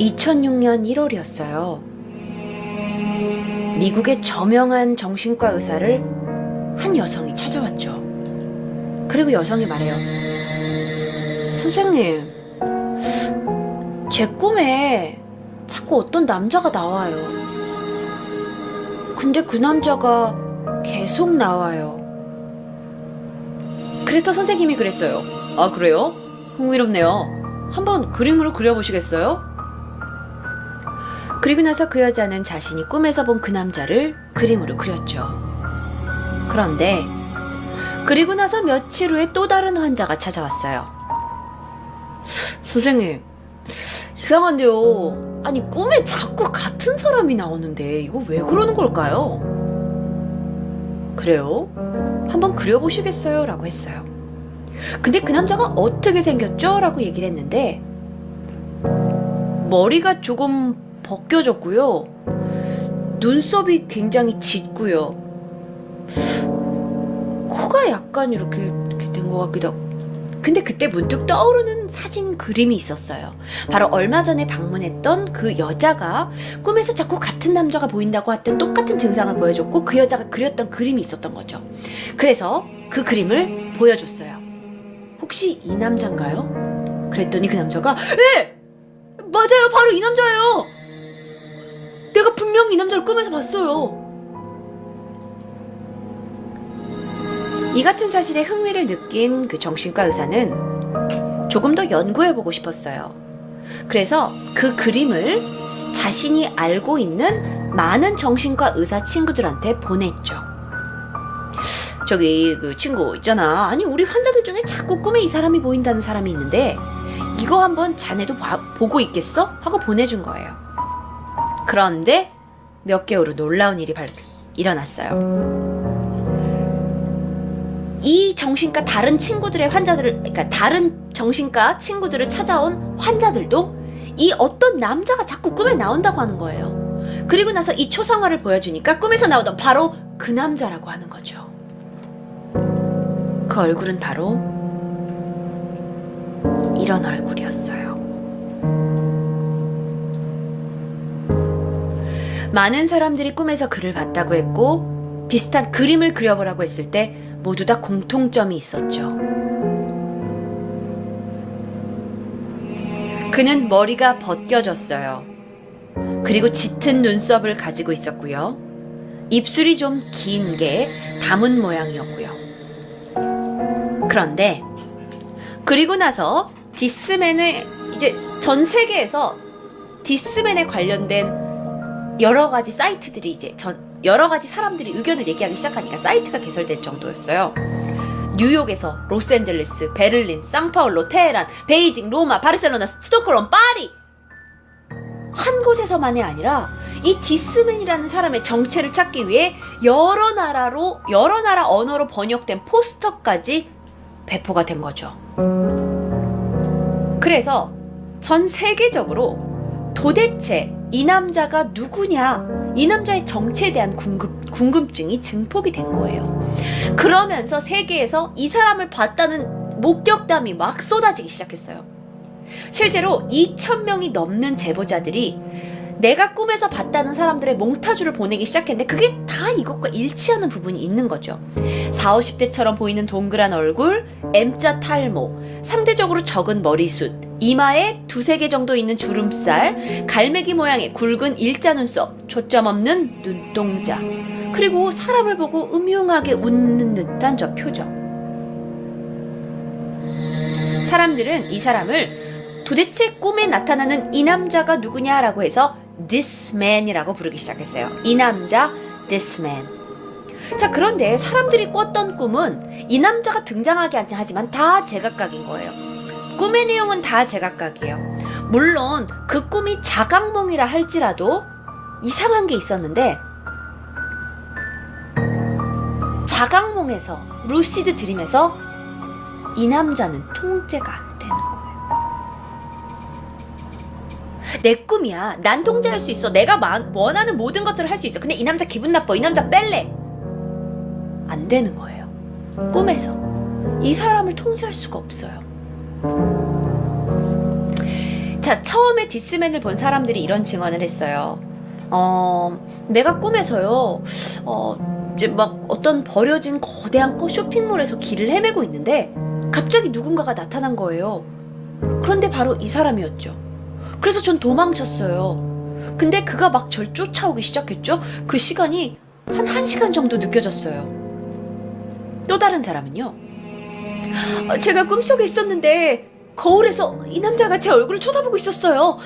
2006년 1월이었어요. 미국의 저명한 정신과 의사를 한 여성이 찾아왔죠. 그리고 여성이 말해요. 선생님, 제 꿈에 자꾸 어떤 남자가 나와요. 근데 그 남자가 계속 나와요. 그래서 선생님이 그랬어요. 아, 그래요? 흥미롭네요. 한번 그림으로 그려보시겠어요? 그리고 나서 그 여자는 자신이 꿈에서 본 그 남자를 그림으로 그렸죠. 그런데 그리고 나서 며칠 후에 또 다른 환자가 찾아왔어요. 선생님, 이상한데요. 아니, 꿈에 자꾸 같은 사람이 나오는데 이거 왜 그러는 걸까요? 그래요? 한번 그려보시겠어요? 라고 했어요. 근데 그 남자가 어떻게 생겼죠? 라고 얘기를 했는데, 머리가 조금 벗겨졌고요. 눈썹이 굉장히 짙고요. 코가 약간 이렇게, 이렇게 된 것 같기도 하고. 근데 그때 문득 떠오르는 사진 그림이 있었어요. 바로 얼마 전에 방문했던 그 여자가 꿈에서 자꾸 같은 남자가 보인다고 했던 똑같은 증상을 보여줬고 그 여자가 그렸던 그림이 있었던 거죠. 그래서 그 그림을 보여줬어요. 혹시 이 남자인가요? 그랬더니 그 남자가 네! 맞아요 바로 이 남자예요 내가 분명히 이 남자를 꿈에서 봤어요 이 같은 사실에 흥미를 느낀 그 정신과 의사는 조금 더 연구해보고 싶었어요 그래서 그 그림을 자신이 알고 있는 많은 정신과 의사 친구들한테 보냈죠 저기 그 친구 있잖아 아니 우리 환자들 중에 자꾸 꿈에 이 사람이 보인다는 사람이 있는데 이거 한번 자네도 봐- 보고 있겠어? 하고 보내준 거예요. 그런데 몇 개월 후 놀라운 일이 발, 일어났어요. 이 정신과 다른 친구들의 환자들을, 그러니까 다른 정신과 친구들을 찾아온 환자들도 이 어떤 남자가 자꾸 꿈에 나온다고 하는 거예요. 그리고 나서 이 초상화를 보여주니까 꿈에서 나오던 바로 그 남자라고 하는 거죠. 그 얼굴은 바로 이런 얼굴이었어 많은 사람들이 꿈에서 그를 봤다고 했고 비슷한 그림을 그려보라고 했을 때 모두 다 공통점이 있었죠. 그는 머리가 벗겨졌어요. 그리고 짙은 눈썹을 가지고 있었고요. 입술이 좀 긴 게 담은 모양이었고요. 그런데 그리고 나서 디스맨의 이제 전 세계에서 디스맨에 관련된 여러 가지 사이트들이 이제 전 여러 가지 사람들이 의견을 얘기하기 시작하니까 사이트가 개설될 정도였어요. 뉴욕에서 로스앤젤레스, 베를린, 상파울로, 테헤란, 베이징, 로마, 바르셀로나, 스톡홀름, 파리 한 곳에서만이 아니라 이 디스맨이라는 사람의 정체를 찾기 위해 여러 나라로 여러 나라 언어로 번역된 포스터까지 배포가 된 거죠. 그래서 전 세계적으로 도대체 이 남자가 누구냐, 이 남자의 정체에 대한 궁금, 궁금증이 증폭이 된 거예요. 그러면서 세계에서 이 사람을 봤다는 목격담이 막 쏟아지기 시작했어요. 실제로 2,000명이 넘는 제보자들이 내가 꿈에서 봤다는 사람들의 몽타주를 보내기 시작했는데 그게 다 이것과 일치하는 부분이 있는 거죠. 4, 50대처럼 보이는 동그란 얼굴, M자 탈모, 상대적으로 적은 머리숱, 이마에 두세 개 정도 있는 주름살, 갈매기 모양의 굵은 일자 눈썹, 초점 없는 눈동자, 그리고 사람을 보고 음흉하게 웃는 듯한 저 표정. 사람들은 이 사람을 도대체 꿈에 나타나는 이 남자가 누구냐라고 해서 this man이라고 부르기 시작했어요. 이 남자, this man. 자, 그런데 사람들이 꿨던 꿈은 이 남자가 등장하게 하지만 다 제각각인 거예요. 꿈의 내용은 다 제각각이에요. 물론 그 꿈이 자각몽이라 할지라도 이상한 게 있었는데 자각몽에서 루시드 드림에서 이 남자는 통제가 안 되는 거예요. 내 꿈이야. 난 통제할 수 있어. 내가 마- 원하는 모든 것들을 할 수 있어. 근데 이 남자 기분 나빠. 이 남자 뺄래. 안 되는 거예요. 꿈에서 이 사람을 통제할 수가 없어요. 자, 자, 처음에 디스맨을 본 사람들이 이런 증언을 했어요. 어, 내가 꿈에서요, 어, 이제 막 어떤 버려진 거대한 거 쇼핑몰에서 길을 헤매고 있는데 갑자기 누군가가 나타난 거예요. 그런데 바로 이 사람이었죠. 그래서 전 도망쳤어요. 근데 그가 막 절 쫓아오기 시작했죠. 그 시간이 한 1시간 정도 느껴졌어요. 또 다른 사람은요. 어, 제가 꿈속에 있었는데 거울에서 이 남자가 제 얼굴을 쳐다보고 있었어요.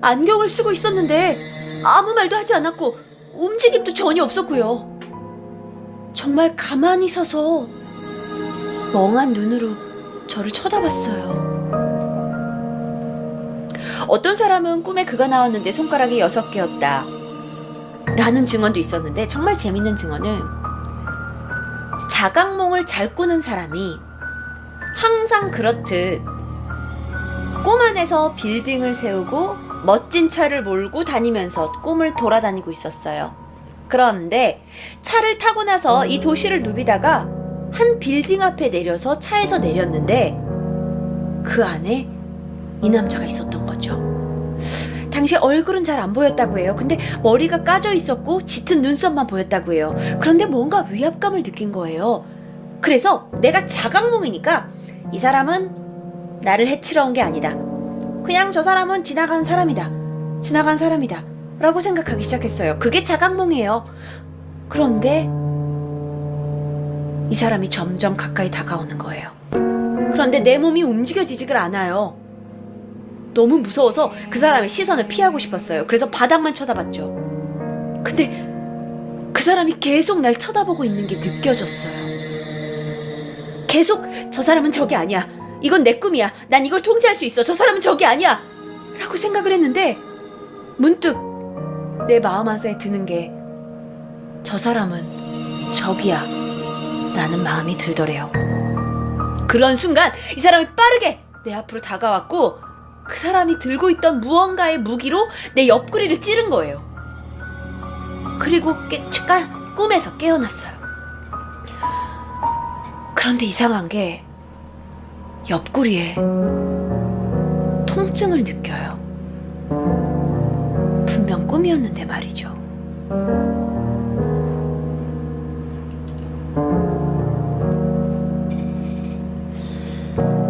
안경을 쓰고 있었는데 아무 말도 하지 않았고 움직임도 전혀 없었고요. 정말 가만히 서서 멍한 눈으로 저를 쳐다봤어요. 어떤 사람은 꿈에 그가 나왔는데 손가락이 여섯 개였다. 라는 증언도 있었는데 정말 재밌는 증언은 자각몽을 잘 꾸는 사람이 항상 그렇듯 꿈 안에서 빌딩을 세우고 멋진 차를 몰고 다니면서 꿈을 돌아다니고 있었어요. 그런데 차를 타고 나서 이 도시를 누비다가 한 빌딩 앞에 내려서 차에서 내렸는데 그 안에 이 남자가 있었던 거죠. 당시 얼굴은 잘 안 보였다고 해요. 근데 머리가 까져 있었고 짙은 눈썹만 보였다고 해요. 그런데 뭔가 위압감을 느낀 거예요. 그래서 내가 자각몽이니까 이 사람은 나를 해치러 온 게 아니다. 그냥 저 사람은 지나간 사람이다. 지나간 사람이다. 라고 생각하기 시작했어요. 그게 자각몽이에요. 그런데 이 사람이 점점 가까이 다가오는 거예요. 그런데 내 몸이 움직여지지를 않아요. 너무 무서워서 그 사람의 시선을 피하고 싶었어요. 그래서 바닥만 쳐다봤죠. 근데 그 사람이 계속 날 쳐다보고 있는 게 느껴졌어요. 계속 저 사람은 저기 아니야. 이건 내 꿈이야. 난 이걸 통제할 수 있어. 저 사람은 저기 아니야. 라고 생각을 했는데 문득 내 마음 안에 드는 게 저 사람은 저기야. 라는 마음이 들더래요. 그런 순간 이 사람이 빠르게 내 앞으로 다가왔고 그 사람이 들고 있던 무언가의 무기로 내 옆구리를 찌른 거예요. 그리고 깨, 깔, 꿈에서 깨어났어요. 그런데 이상한 게 옆구리에 통증을 느껴요. 분명 꿈이었는데 말이죠.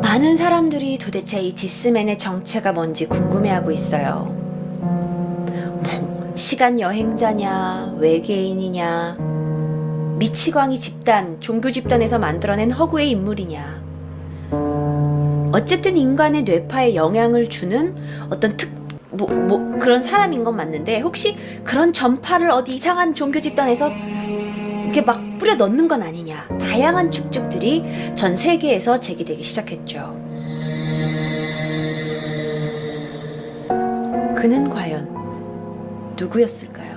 많은 사람들이 도대체 이 디스맨의 정체가 뭔지 궁금해하고 있어요. 뭐, 시간 여행자냐, 외계인이냐, 미치광이 집단, 종교 집단에서 만들어낸 허구의 인물이냐. 어쨌든 인간의 뇌파에 영향을 주는 어떤 특, 뭐, 뭐, 그런 사람인 건 맞는데, 혹시 그런 전파를 어디 이상한 종교 집단에서 이렇게 막 뿌려 넣는 건 아니냐. 다양한 축적들이 전 세계에서 제기되기 시작했죠. 그는 과연 누구였을까요?